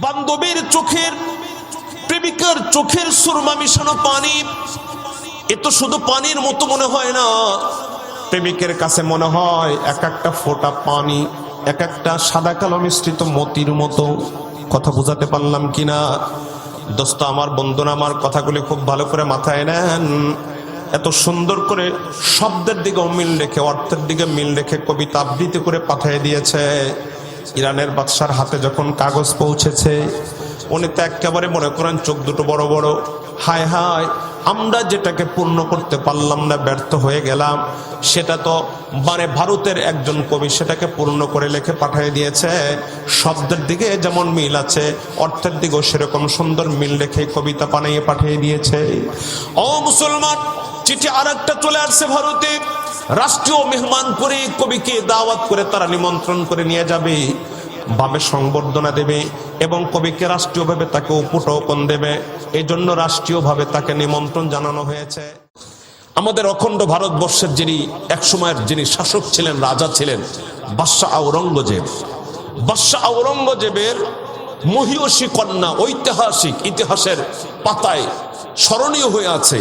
বান্ধবীর চোখের, প্রেমিকার চোখের সুরমা মিশানো পানি। এ তো শুধু পানির মতো মনে হয় না। প্রেমিকের কাছে মনে হয় এক একটা ফোঁটা পানি, এক একটা সাদা কালো মিশ্রিত মতির মতো। কথা বোঝাতে পারলাম কিনা? দোস্ত, আমার বন্ধুরা আমার কথাগুলি খুব ভালো করে মাথায় নেন। এত সুন্দর করে শব্দের দিকে মিল রেখে, অর্থের দিকে মিল রেখে কবিতা আবৃত্তি করে পাঠিয়ে দিয়েছে। ইরানের বাদশার হাতে যখন কাগজ পৌঁছেছে, উনি তো একেবারে মনে করেন চোখ দুটো বড় বড়। হায় হায়, আমরা যেটাকে পূর্ণ করতে পারলাম না, ব্যর্থ হয়ে গেলাম। সেটা তো মানে ভারতের একজন কবি সেটাকে পূর্ণ করে লিখে পাঠিয়ে দিয়েছে। শব্দের দিকে যেমন মিল আছে, অর্থের দিকেও সেরকম সুন্দর মিল রেখে কবিতা বানিয়ে পাঠিয়ে দিয়েছে। ও মুসলমান, চিঠি আর চলে আসছে ভারতে। রাষ্ট্রীয় মেহমান করে কবিকে দাওয়াত করে তারা নিমন্ত্রণ করে নিয়ে যাবে ভাবে সংবর্ধনা দেবে এবং কবিকে রাষ্ট্রীয়ভাবে তাকে উপটোকন দেবে। এই জন্য রাষ্ট্রীয়ভাবে তাকে নিমন্ত্রণ জানানো হয়েছে। আমাদের অখণ্ড ভারতবর্ষের যিনি একসময়ের যিনি শাসক ছিলেন, রাজা ছিলেন, বাদশাহ আওরঙ্গজেব বাদশাহ আওরঙ্গজেবের মহিয়সী কন্যা ঐতিহাসিক ইতিহাসের পাতায় স্মরণীয় হয়ে আছে।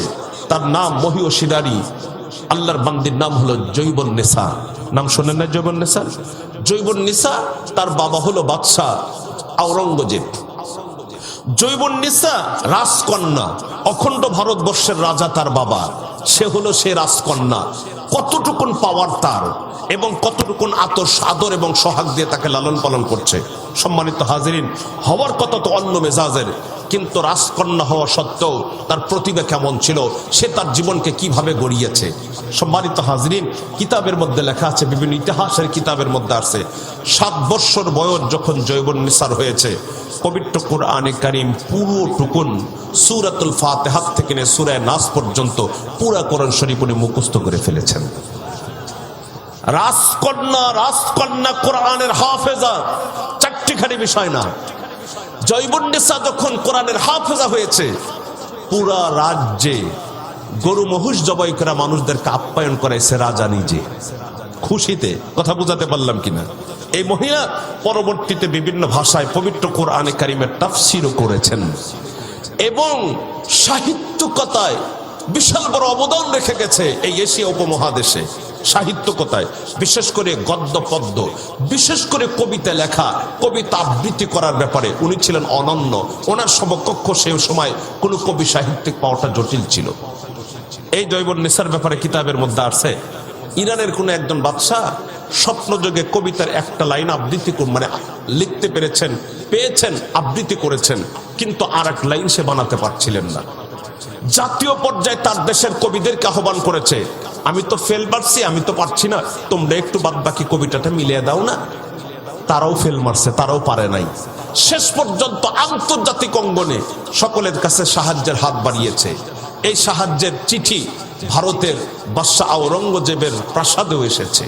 তার নাম মহিয়সী নারী। আল্লাহর বান্দির নাম হলো জৈবন নেশা নাম শোনেন না জৈবন নেশা জৈবন নিসা তার বাবা হলো বাদশাহ আওরঙ্গজেব। জৈবন নিসা রাজকন্যা, অখণ্ড ভারতবর্ষের রাজা তার বাবা। সে হলো সে রাজকন্যা। কতটুকুন পাওয়ার তার এবং কতটুকুন আতর আদর এবং সোহাগ দিয়ে তাকে লালন পালন করছে। সম্মানিত হাজিরিন, হওয়ার কথা তো অন্য মেজাজের। কিন্তু রাজকন্যা হওয়া সত্ত্বেও তার প্রতিভা কেমন ছিল, সে তার জীবনকে কীভাবে গড়িয়েছে? সম্মানিত হাজরিন, কিতাবের মধ্যে লেখা আছে, বিভিন্ন ইতিহাসের কিতাবের মধ্যে আছে। সাত বৎসর বয়স যখন জৈবন নিসার হয়েছে, পবিত্র কোরআনে কারিম পুরো টুকুন সুরাতুল ফাতেহাত থেকে নিয়ে সুরায় নাস পর্যন্ত পুরা কোরআন শরীফ উনি মুখস্থ করে ফেলেছেন। রাজকন্যা রাজকন্যা কোরআনের হাফেজা, চারটিখানি বিষয় না। জৈবন্যসা যখন কোরআনের হাফেজা হয়েছে, পুরা রাজ্যে গরু মহুষ জবাই করা মানুষদেরকে আপ্যায়ন করাইছে রাজা নিজে। খুশিতে, কথা বুঝাতে পারলাম কিনা? এই মহিলা পরবর্তীতে বিভিন্ন ভাষায় পবিত্র কোরআনে কারিমের তাফসিরও করেছেন। এবং সাহিত্যকতায় বিশাল বড় অবদান রেখে গেছে এই এশিয়া উপমহাদেশে। সাহিত্যকতায়, বিশেষ করে গদ্য, পদ্য, বিশেষ করে কবিতা লেখা, কবিতা আবৃত্তি করার ব্যাপারে উনি ছিলেন অনন্য। ওনার সমকক্ষ সেই সময় কোনো কবি সাহিত্যিক পাওয়াটা জটিল ছিল। এই জৈবন নেশার ব্যাপারে কিতাবের মধ্যে আছে, ইরানের কোন একজন বাদশাহ স্বপ্নযোগে কবিতার একটা লাইন আবৃত্তি মানে লিখতে পেরেছেন, পেয়েছেন, আবৃত্তি করেছেন, কিন্তু আর এক লাইন সে বানাতে পারছিলেন না। জাতীয় পর্যায়ে তার দেশের কবিদেরকে আহ্বান করেছে। আমি তো ফেল পারছি আমি তো পারছি না। তোমরা একটু বাদ বাকি কবিতাটা মিলিয়ে দাও না। তারাও ফেল মারছে, তারাও পারে নাই। শেষ পর্যন্ত আন্তর্জাতিক অঙ্গনে সকলের কাছে সাহায্যের হাত বাড়িয়েছে। এই সাহায্যের চিঠি ভারতের বাদশাহ আওরঙ্গজেবের প্রাসাদেও এসেছে।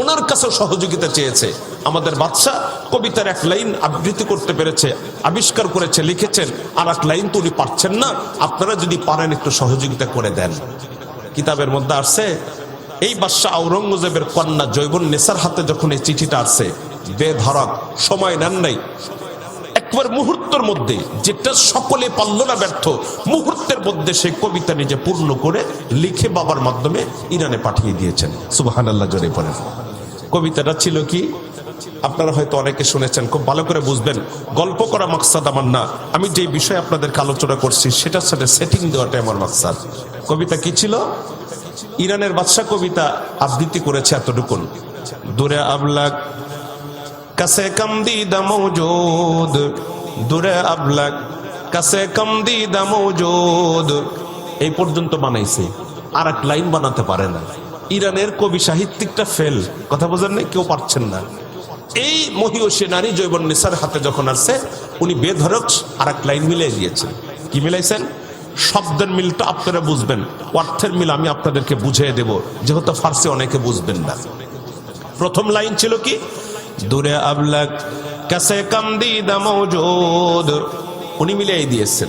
ওনার কাছে সহযোগিতা চেয়েছে। আমাদের বাদশাহ কবিতার এক লাইন আবৃত্তি করতে পেরেছে, আবিষ্কার করেছে, লিখেছেন, আর এক লাইন তো উনি পারছেন না। আপনারা যদি পারেন একটু সহযোগিতা করে দেন। কিতাবের মধ্যে আসছে, এই বাদশাহ আওরঙ্গজেবের কন্যা জৈবন নেসার হাতে যখন এই চিঠিটা আসছে, বেধরক, সময় নেন নাই। একবার মুহূর্তের মধ্যে যেটা সকলে পারল না ব্যর্থ, মুহূর্তের মধ্যে সেই কবিতা নিজে পূর্ণ করে লিখে বাবার মাধ্যমে ইরানে পাঠিয়ে দিয়েছেন। সুবাহান আল্লাহ জোরে পড়েন কবিতাটা ছিল কি? আপনারা হয়তো অনেকে শুনেছেন, খুব ভালো করে বুঝবেন। গল্প করা মাকসাদ আমার না। আমি যে বিষয়ে আপনাদেরকে আলোচনা করছি সেটার সাথে সেটিং দেওয়াটাই আমার মাকসাদ। কবিতা কি ছিল? ইরানের বাদশাহ কবিতা আবৃত্তি করেছে এতটুকুন। দূরে আবলাক, কাছে কম দিদা মৌজুদ। দূরে আবলাক, কাছে কম দিদা মৌজুদ। এই পর্যন্ত বানাইছে। আর এক লাইন বানাতে পারে না। ইরানের কবি সাহিত্যিকটা ফেল। কথা বোঝেন না কেউ পারছেন না। এই মহিয়সী নারী জৈবন নিসার হাতে যখন আসছে, উনি বেধরক আর এক লাইন মিলিয়ে দিয়েছেন কি মিলাইছেন? শব্দের মিলটা আপনারা বুঝবেন। অর্থের মিল আমি আপনাদেরকে বুঝিয়ে দেব। যেহেতু ফার্সি অনেকে বুঝবেন না। প্রথম লাইন ছিল কি? দূরে আবলাক, কাছে কামদিদা মৌজুদ উনি মিলিয়ে দিয়েছেন।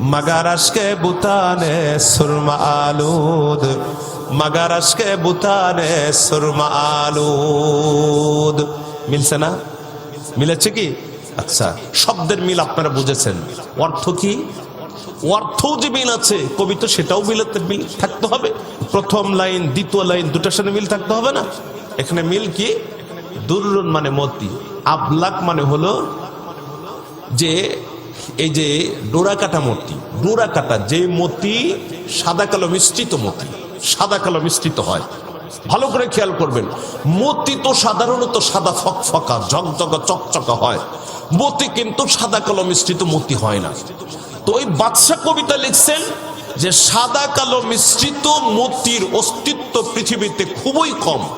মাগার আজকে বুতানে সুরমা আলুদ। মাগার আজকে বুতানে সুরমা আলুদ। মিলছে না? মিলেছে কি? আচ্ছা শব্দের মিল আপনারা বুঝেছেন। অর্থ কি? অর্থও যে মিল আছে, কবি তো সেটাও মিলাতে মিল থাকতে হবে। প্রথম লাইন, দ্বিতীয় লাইন দুটার সাথে মিল থাকতে হবে না? এখানে মিল কি? দুরুন মানে মতি, আবলাক মানে হলো যে, এই যে ডোরা কাটা মতি, ডোরা কাটা, যে মতি সাদা কালো মিশ্রিত মতি, সাদা কালো মিশ্রিত হয়। ভালো করে খেয়াল করবেন। মতি তো সাধারণত সাদা ফকফকা, ঝকঝকা, চকচকা হয়। মতি কিন্তু সাদা কালো মিশ্রিত মতি হয় না। তো ওই বাদশা কবিতা লিখছেন যে, সাদা কালো মিশ্রিত মতির অস্তিত্ব পৃথিবীতে খুবই কম।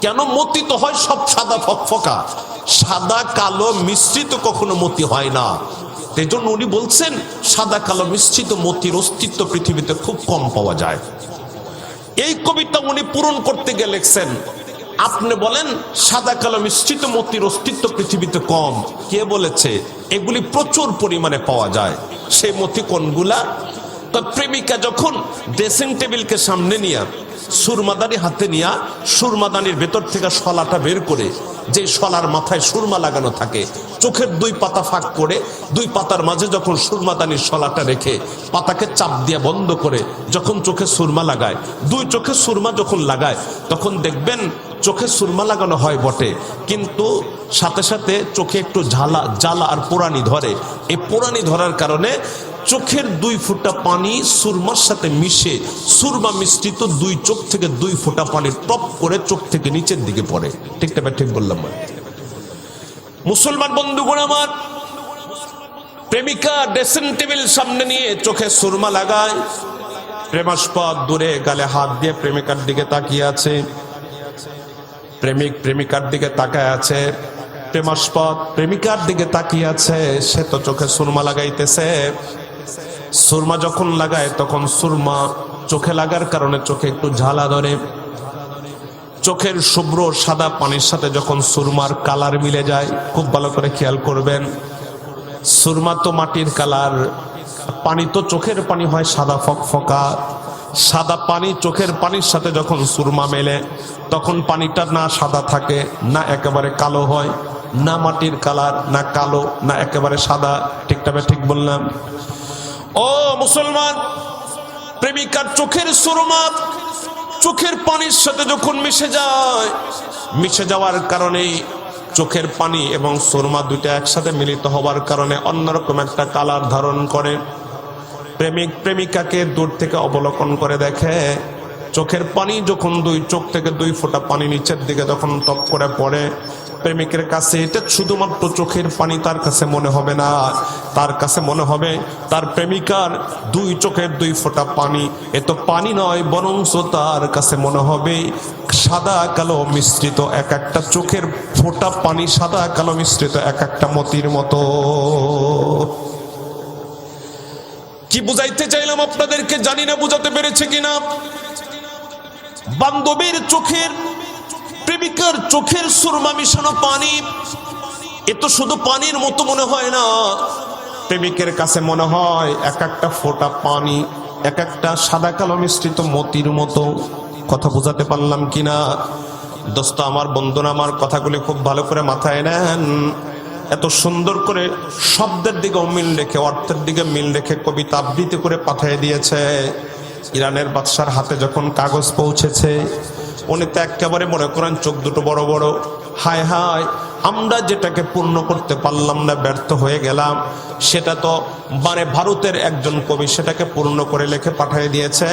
কেন মতি তো হয় সব সাদা ফকফকা? সাদা কালো মিশ্রিত কখনো মতি হয় না। এই জন্য উনি বলছেন, সাদা কালো মিশ্রিত মতির অস্তিত্ব পৃথিবীতে খুব কম পাওয়া যায়। এই কবিতা উনি পূরণ করতে গিয়ে লিখছেন, আপনি বলেন, সাদা কালো মিশ্রিত মতির অস্তিত্ব পৃথিবীতে কম। কে বলেছে? এগুলি প্রচুর পরিমাণে পাওয়া যায়। সেই মতি কোনগুলা? তো প্রেমিকা যখন ড্রেসিং টেবিলকে সামনে নিয়ে সুরমাদানি হাতে নিয়া সুরমাদানির ভেতর থেকে শলাটা বের করে যে শলার মাথায় সুরমা লাগানো থাকে, চোখের দুই পাতা ফাঁক করে, দুই পাতার মাঝে যখন সুরমাদানির শলাটা রেখে পাতাকে চাপ দিয়ে বন্ধ করে যখন চোখে সুরমা লাগায়, দুই চোখে সুরমা যখন লাগায়, তখন দেখবেন চোখে সুরমা লাগানো হয় বটে, কিন্তু সাথে সাথে চোখে একটু ঝালা, জ্বালা আর পোড়ানি ধরে। এই পোড়ানি ধরার কারণে চোখের দুই ফোঁটা পানি সুরমার সাথে মিশে, সুরমা মিশ্রিত দুই চোখ থেকে দুই ফোঁটা পানি টপ করে চোখ থেকে নিচের দিকে পড়ে। ঠিক না ঠিক বললাম মুসলমান বন্ধুগণ আমার, প্রেমিকা ড্রেসিং টেবিল সামনে নিয়ে চোখে সুরমা লাগায়। প্রেমাস্পদ দূরে গালে হাত দিয়ে প্রেমিকার দিকে তাকিয়ে আছে। প্রেমিক প্রেমিকার দিকে তাকায় আছে। প্রেমাস্পদ প্রেমিকার দিকে তাকিয়ে আছে। সে তো চোখে সুরমা লাগাইতেছে। সুরমা যখন লাগায়, তখন সুরমা চোখে লাগার কারণে চোখে একটু ঝালা ধরে। চোখের শুভ্র সাদা পানির সাথে যখন সুরমার কালার মিলে যায়, খুব ভালো করে খেয়াল করবেন। সুরমা তো মাটির কালার, পানি তো চোখের পানি হয় সাদা ফক ফকফকা। সাদা পানি চোখের পানির সাথে যখন সুরমা মেলে, তখন পানিটা না সাদা থাকে, না একেবারে কালো হয়, না মাটির কালার, না কালো, না একেবারে সাদা। ঠিকঠাক ঠিক বললাম। ও মুসলমান, প্রেমিকার চোখের সুরমা চোখের পানির সাথে যখন মিশে যায়, মিশে যাওয়ার কারণে চোখের পানি এবং সুরমা দুইটা একসাথে মিলিত হওয়ার কারণে অন্যরকম একটা কালার ধারণ করে। প্রেমিক, প্রেমিকাকে দূর থেকে অবলোকন করে দেখে, চোখের পানি যখন দুই চোখ থেকে দুই ফোঁটা পানি নিচের দিকে যখন টপ করে পড়ে প্রেমিকের কাছে, এটা শুধুমাত্র চোখের পানি তার কাছে মনে হবে না। তার কাছে মনে হবে, তার প্রেমিকার দুই চোখের দুই ফোঁটা পানি। এ তো পানি নয় বরং তার কাছে মনে হবে, সাদা কালো মিশ্রিত এক একটা চোখের ফোঁটা পানি, সাদা কালো মিশ্রিত এক একটা মতির মতো। কি বুঝাইতে চাইলাম আপনাদেরকে? জানি না বুঝাতে পেরেছে কিনা। বান্ধবীর চোখের প্রেমিকার চোখের সুরমা মিশানো পানি, এ তো শুধু পানির মতো মনে হয় না। প্রেমিকের কাছে মনে হয় এক একটা ফোঁটা পানি, এক একটা সাদা কালো মিশ্রিত মতির মতো। কথা বোঝাতে পারলাম কিনা? দোস্ত, আমার বন্ধুরা আমার কথাগুলি খুব ভালো করে মাথায় নেন। এত সুন্দর করে শব্দের দিকে মিল রেখে, অর্থের দিকে মিল রেখে কবিতা আবৃত্তি করে পাঠিয়ে দিয়েছে। ইরানের বাদশার হাতে যখন কাগজ পৌঁছেছে উনি তো একেবারে মনে করেন চোখ দুটো বড় বড়। হায় হায়, আমরা যেটাকে পূর্ণ করতে পারলাম না, ব্যর্থ হয়ে গেলাম। সেটা তো মানে ভারতের একজন কবি সেটাকে পূর্ণ করে লিখে পাঠিয়ে দিয়েছে।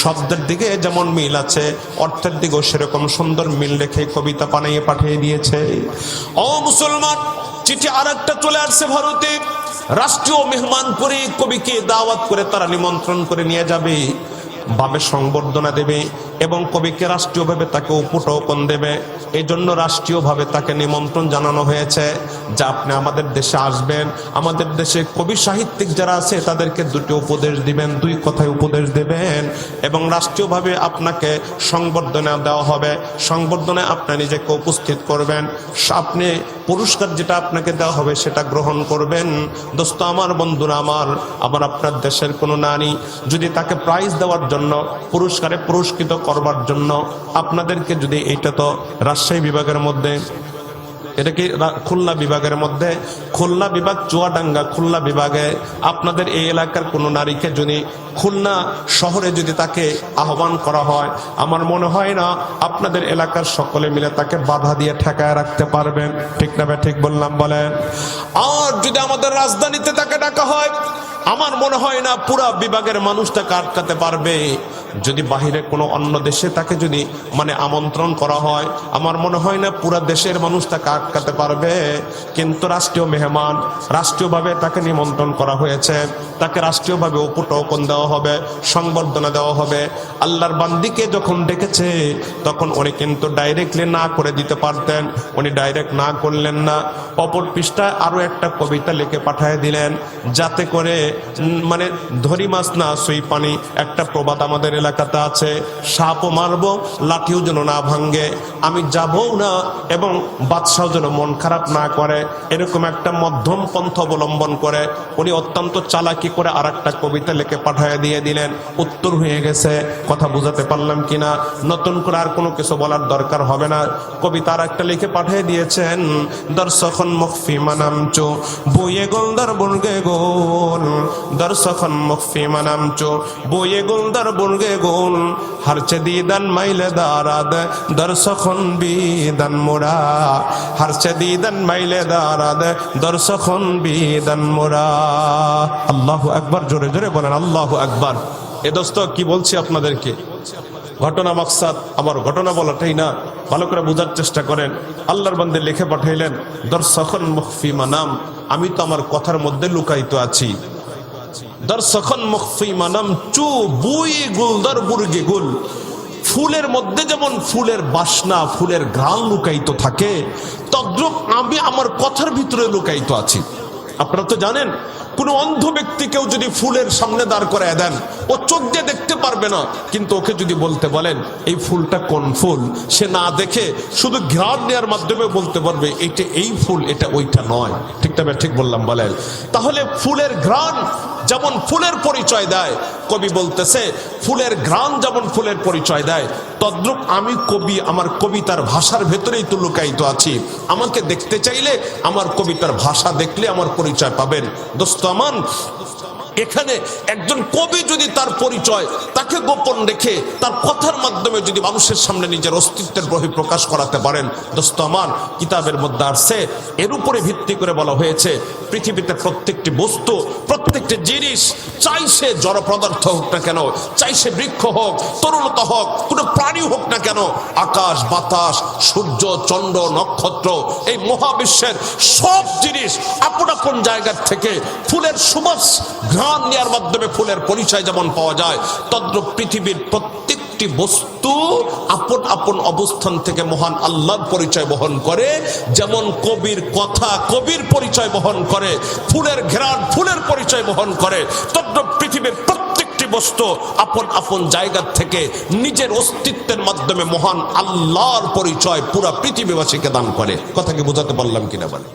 শব্দের দিকে যেমন মিল আছে, অর্থের দিকেও সেরকম সুন্দর মিল রেখে কবিতা বানিয়ে পাঠিয়ে দিয়েছে। ও মুসলমান, চিঠি আর চলে আসছে ভারতে। রাষ্ট্রীয় মেহমান করে কবিকে দাওয়াত করে তারা নিমন্ত্রণ করে নিয়ে যাবে। ভাবে সংবর্ধনা দেবে এবং কবিকে রাষ্ট্রীয়ভাবে তাকে উপটোকন দেবে। এই জন্য রাষ্ট্রীয়ভাবে তাকে নিমন্ত্রণ জানানো হয়েছে যা আপনি আমাদের দেশে আসবেন। আমাদের দেশে কবি সাহিত্যিক যারা আছে, তাদেরকে দুটি উপদেশ দিবেন, দুই কথায় উপদেশ দেবেন এবং রাষ্ট্রীয়ভাবে আপনাকে সংবর্ধনা দেওয়া হবে। সংবর্ধনায় আপনি নিজেকে উপস্থিত করবেন। আপনি পুরস্কার যেটা আপনাকে দেওয়া হবে সেটা গ্রহণ করবেন। দোস্ত, আমার বন্ধুরা, আমার, আবার আপনার দেশের কোনো নারী যদি তাকে প্রাইজ দেওয়ার জন্য পুরস্কারে পুরস্কৃত করবার জন্য আপনাদেরকে যদি এটা তো রাজশাহী বিভাগের মধ্যে এটা কি খুলনা বিভাগের মধ্যে? খুলনা বিভাগ চুয়াডাঙ্গা খুলনা বিভাগে আপনাদের এই এলাকার কোনো নারীকে যদি খুলনা শহরে যদি তাকে আহ্বান করা হয়, আমার মনে হয় না আপনাদের এলাকার সকলে মিলে তাকে বাধা দিয়ে ঠেকায় রাখতে পারবেন। ঠিক না ঠিক বললাম, বলেন। আর যদি আমাদের রাজধানীতে তাকে ডাকা হয়, আমার মনে হয় না পুরা বিভাগের মানুষ তাকে আটকাতে পারবে। যদি বাহিরে কোনো অন্য দেশে তাকে যদি মানে আমন্ত্রণ করা হয়, আমার মনে হয় না পুরা দেশের মানুষ তাকে আটকাতে পারবে। কিন্তু রাষ্ট্রীয় মেহমান, রাষ্ট্রীয়ভাবে তাকে নিমন্ত্রণ করা হয়েছে, তাকে রাষ্ট্রীয়ভাবে উপটোকন দেওয়া হবে, সংবর্ধনা দেওয়া হবে। আল্লাহর বান্দিকে যখন ডেকেছে, তখন উনি কিন্তু ডাইরেক্টলি না করে দিতে পারতেন, উনি ডাইরেক্ট না করলেন না। অপর পৃষ্ঠায় আরও একটা কবিতা লিখে পাঠিয়ে দিলেন, যাতে করে মানে ধরি মাছ না, সুই পানি, একটা প্রবাদ আমাদের এলাকাতে আছে, সাপও মারবো, লাঠিও যেন না ভাঙ্গে আমি যাবও না এবং বাদশাহ যেন মন খারাপ না করে। এরকম একটা মধ্যম পন্থ অবলম্বন করে উনি অত্যন্ত চালাকি করে আর একটা কবিতা লিখে পাঠিয়ে দিয়ে দিলেন। উত্তর হয়ে গেছে, কথা বুঝাতে পারলাম কিনা? নতুন করে আর কোনো কিছু বলার দরকার হবে না। কবিতা আর একটা লিখে পাঠিয়ে দিয়েছেন দর্শখন মখফি মানামচো, বইয়ে গোলদার বুনগে গোল। দর্শখন মখফি মানামচো, বইয়ে গোলদার বুনগে বিদান মোরা হারচে দিদান মাইলে দারাদ দর্শখন বিদান মোরা আল্লাহু আকবার, জোরে জোরে বলেন আল্লাহু আকবার। এ দোস্ত, কি বলছি আপনাদেরকে? ঘটনা মাকসাদ আমার ঘটনা বলাটাই না। ভালো করে বোঝার চেষ্টা করেন। আল্লাহর বান্দে লিখে পাঠাইলেন দর্শখন মুখফি মানাম, আমি তো আমার কথার মধ্যে লুকায়িত আছি। দর্শখন মুখফি মানাম চু বুই গুলদার বুর্গে গুল। ফুলের মধ্যে যেমন ফুলের বাসনা, ফুলের ঘ্রাণ লুকায়িত থাকে, তদ্রুপ আমি আমার কথার ভিতরে লুকায়িত আছি। আপনারা তো জানেন কোন অন্ধ ব্যক্তিকেও যদি ফুলের সামনে দাঁড় করায় দেন, ও চোখ দিয়ে দেখতে পারবে না। কিন্তু ওকে যদি বলতে বলেন, এই ফুলটা কোন ফুল? সে না দেখে শুধু ঘ্রাণ নেওয়ার মাধ্যমে বলতে পারবে, এটা এই ফুল, এটা ওইটা নয়। ঠিক তবে ঠিক বললাম, বলেন। তাহলে ফুলের ঘ্রাণ যেমন ফুলের পরিচয় দেয়, কবি বলতেছে, ফুলের ঘ্রাণ যেমন ফুলের পরিচয় দেয়, তদ্রুপ আমি কবি, আমার কবিতার ভাষার ভেতরেই তো লুকায়িত আছি। আমাকে দেখতে চাইলে আমার কবিতার ভাষা দেখলে আমার পরিচয় পাবেন। দোস্ত আমান এখানে একজন কবি যদি তার পরিচয়, তাকে গোপন রেখে তার কথার মাধ্যমে যদি মানুষের সামনে নিজের অস্তিত্বের বহিঃপ্রকাশ করাতে পারেন, দোস্ত আমার, কিতাবের মধ্যে আসছে। এর উপরে ভিত্তি করে বলা হয়েছে, পৃথিবীতে প্রত্যেকটি বস্তু, প্রত্যেকটি জিনিস, চাই সে জড় পদার্থ হোক না কেন, চাই সে বৃক্ষ হোক, তরুণতা হোক, কোনো প্রাণী হোক না কেন, আকাশ, বাতাস, সূর্য, চন্দ্র, নক্ষত্র, এই মহাবিশ্বের সব জিনিস আপন আপন জায়গার থেকে ফুলের সুবাস ঘ্রাণ নেওয়ার মাধ্যমে ফুলের পরিচয় যেমন পাওয়া যায়, তদ্রুপ পৃথিবীর প্রত্যেকটি বস্তু আপন আপন অবস্থান থেকে মহান আল্লাহর পরিচয় বহন করে। যেমন কবির কথা কবির পরিচয় বহন করে, ফুলের ঘেরান ফুলের পরিচয় বহন করে। তদ্রুপ পৃথিবীর প্রত্যেকটি বস্তু আপন আপন জায়গা থেকে নিজের অস্তিত্বের মাধ্যমে মহান আল্লাহর পরিচয় পুরা পৃথিবীবাসীকে দান করে। কথা কি বোঝাতে পারলাম কিনা বলে